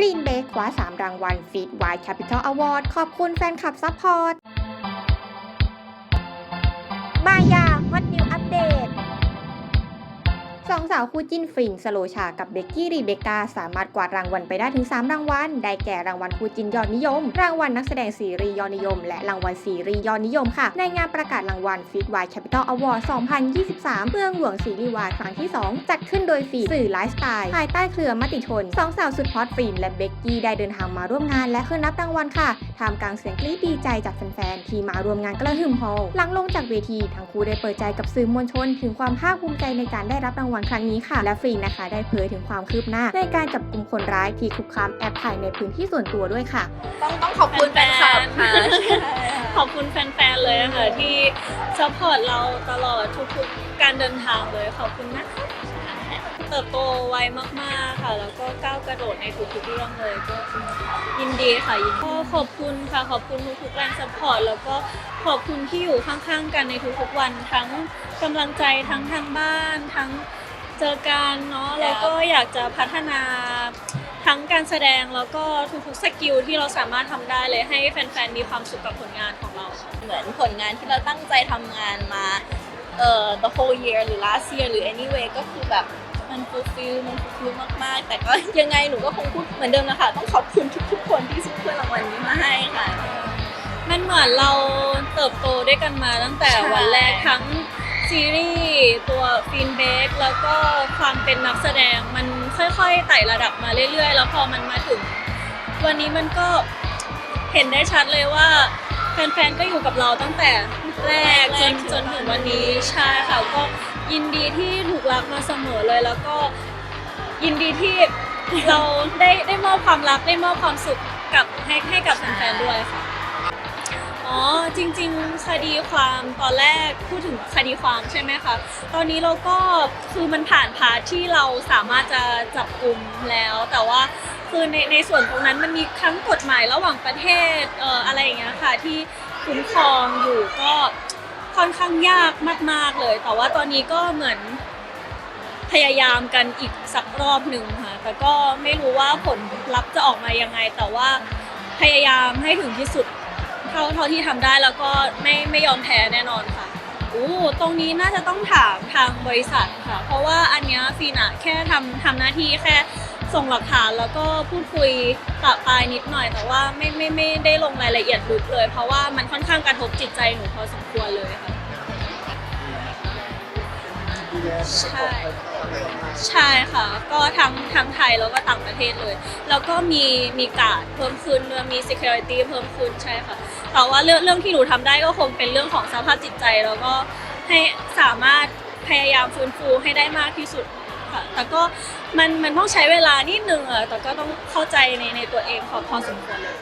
ฟลีนเบคคว้า 3 รางวัลฟีดไวท์แคปิตอลอวอร์ดขอบคุณแฟนคลับซัพพอร์ต มายาฮอตนิวอัปเดต องสาวคู่จิ้นฟินสโลชากับเบกกี้รีเบกาสามารถกวาดรางวัลไปได้ถึง 3 รางวัล ได้แก่รางวัลคู่จิ้นยอดนิยม รางวัลนักแสดงซีรีส์ยอดนิยม และรางวัลซีรีส์ยอดนิยมค่ะ ในงานประกาศรางวัลฟีดไวท์แคปิตอลอวอร์ด2023 เมืองหลวงซีรีส์วายครั้งที่ 2 จัดขึ้นโดยฟีสื่อไลฟ์สไตล์ภายใต้เครือมติชนสองสาวสุดฮอตฟินและเบกกี้ได้เดินทางมาร่วมงานและขึ้นรับรางวัลค่ะท่ามกลางเสียงกรี๊ดดีใจจากแฟนๆที่มาร่วมงานกระหึ่มโฮอลหลังลงจากเวทีทั้งคู่ได้เปิดใจกับสื่อมวลชน ถึงความภาคภูมิใจในการได้รับรางวัลครั้งนี้ค่ะ และฟินนะคะ ได้เผยถึงความคืบหน้า ในการจับกลุ่มคนร้ายที่คุกคามแอบถ่ายในพื้นที่ส่วนตัวด้วยค่ะ ต้องต้องขอบคุณแฟนคลับค่ะขอบคุณแฟนๆเลยอะค่ะที่ซัพพอร์ตเราตลอดทุกๆการเดินทางเลยขอบคุณนะคะเติบโตไวมากๆค่ะ แล้วก็ก้าวกระโดดในทุกๆเรื่องเลยก็ยินดีค่ะยินดีก็ขอบคุณค่ะ ขอบคุณทุกๆแรงซัพพอร์ตแล้วก็ขอบคุณที่อยู่ข้างๆกันในทุกๆวัน ทั้งกำลังใจทั้งทางบ้านทั้ง เจอกันเนาะแล้วก็อยากจะพัฒนาทั้งการแสดงแล้วก็ทุกๆสกิลที่เราสามารถทำได้เลยให้แฟนๆมีความสุขกับผลงานของเราค่ะเหมือนผลงานที่เราตั้งใจทำงานมาเอ่อ the whole year หรือ last year หรือ anyway ก็คือแบบมัน fulfill มัน fulfill มากๆ แต่ก็ยังไงหนูก็คงพูดเหมือนเดิมนะคะต้องขอบคุณทุกๆคนที่ซื้อถ้วยรางวัลนี้มาให้ค่ะ มันเหมือนเราเติบโตด้วยกันมาตั้งแต่ใช่วันแรกทั้ง ซีรีส์ตัวฟินเบกแล้วก็ความเป็นนักแสดงมันค่อยๆไต่ระดับมาเรื่อยๆ แล้วพอมันมาถึง วันนี้มันก็เห็นได้ชัดเลยว่าแฟนๆ ก็อยู่กับเราตั้งแต่แรกจนจนถึงวันนี้ใช่ค่ะก็ยินดีที่ถูกรักมาเสมอเลยแล้วก็ยินดีที่เราได้ได้มอบความรักได้มอบความสุขกับให้ให้กับแฟนๆด้วยค่ะ อ๋อจริง ๆ คดีความตอนแรกพูดถึงคดีความใช่ไหมคะตอนนี้เราก็คือมันผ่านพาร์ทที่เราสามารถจะจับกลุ่มแล้ว แต่ว่าคือในในส่วนตรงนั้นมันมีทั้งกฎหมายระหว่างประเทศเอ่ออะไรอย่างเงี้ยค่ะที่คุ้มครองอยู่ก็ค่อนข้างยากมาก ๆเลย แต่ว่าตอนนี้ก็เหมือนพยายามกันอีกสักรอบหนึ่งค่ะแต่ก็ไม่รู้ว่าผลลัพธ์จะออกมายังไง แต่ว่าพยายามให้ถึงที่สุด ท่าเท่าที่ทำได้แล้วก็ไม่ไม่ยอมแพ้แน่นอนค่ะอู้ตรงนี้น่าจะต้องถามทางบริษัทค่ะ เพราะว่าอันเนี้ยฟีนะแค่ทำทำหน้าที่แค่ส่งหลักฐานแล้วก็พูดคุยปะปายนิดหน่อย แต่ว่าไม่ไม่ไม่ได้ลงรายละเอียดลึกเลย เพราะว่ามันค่อนข้างกระทบจิตใจหนูพอสมควรเลยค่ะ ใช่ ใช่ค่ะ ก็ทั้งทั้งไทยแล้วก็ต่างประเทศเลย แล้วก็มีมีการเพิ่มขึ้นด้วยมี security เพิ่มขึ้นใช่ค่ะ แต่ว่าเรื่องเรื่องที่หนูทำได้ก็คงเป็นเรื่องของสภาพจิตใจแล้วก็ให้สามารถพยายามฟื้นฟูให้ได้มากที่สุดค่ะ แต่ก็มันมันต้องใช้เวลานิดนึงอะแต่ก็ต้องเข้าใจในในตัวเองพอพอสมควรเลย